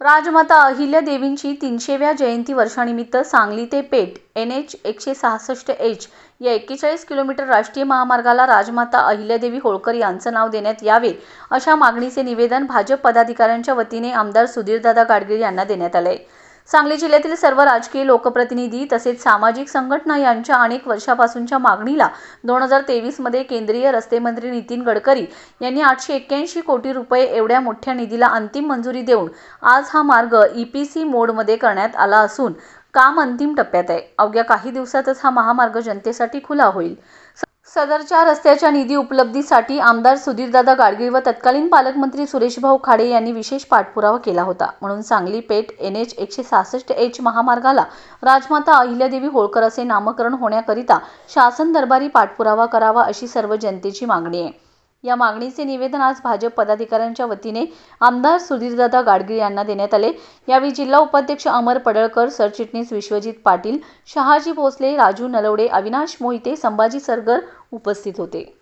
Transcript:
राजमाता अहिल्या देवींची तीनशेव्या जयंती वर्षानिमित्त सांगली ते पेठ एन एच एकशे सहासष्ट एच या एक्केचाळीस किलोमीटर राष्ट्रीय महामार्गाला राजमाता अहिल्यादेवी होळकर यांचं नाव देण्यात यावे अशा मागणीचे निवेदन भाजप पदाधिकाऱ्यांच्या वतीने आमदार सुधीरदादा गाडगीळ यांना देण्यात आले सांगली जिल्ह्यातील सर्व राजकीय लोकप्रतिनिधी तसेच सामाजिक संघटना यांच्या अनेक वर्षापासूनच्या मागणीला दोन हजार तेवीसमध्ये केंद्रीय रस्ते मंत्री नितीन गडकरी यांनी आठशे एक्क्याऐंशी कोटी रुपये एवढ्या मोठ्या निधीला अंतिम मंजुरी देऊन आज हा मार्ग ई पी सी मोडमध्ये करण्यात आला असून काम अंतिम टप्प्यात आहे. अवघ्या काही दिवसातच हा महामार्ग जनतेसाठी खुला होईल. स- सदरच्या रस्त्याच्या निधी उपलब्धीसाठी आमदार सुधीरदादा गाडगीळ व तत्कालीन पालकमंत्री सुरेशभाऊ खाडे यांनी विशेष पाठपुरावा केला होता. म्हणून सांगली पेठ एन एच एकशे सहासष्ट एच महामार्गाला राजमाता अहिल्यादेवी होळकर असे नामकरण होण्याकरिता शासन दरबारी पाठपुरावा करावा अशी सर्व जनतेची मागणी आहे. या मागणीचे निवेदन आज भाजप पदाधिकाऱ्यांच्या वतीने आमदार सुधीरदादा गाडगीळ यांना देण्यात आले. यावेळी जिल्हा उपाध्यक्ष अमर पडळकर सरचिटणीस विश्वजित पाटील शहाजी भोसले राजू नलवडे अविनाश मोहिते संभाजी सरगर उपस्थित होते.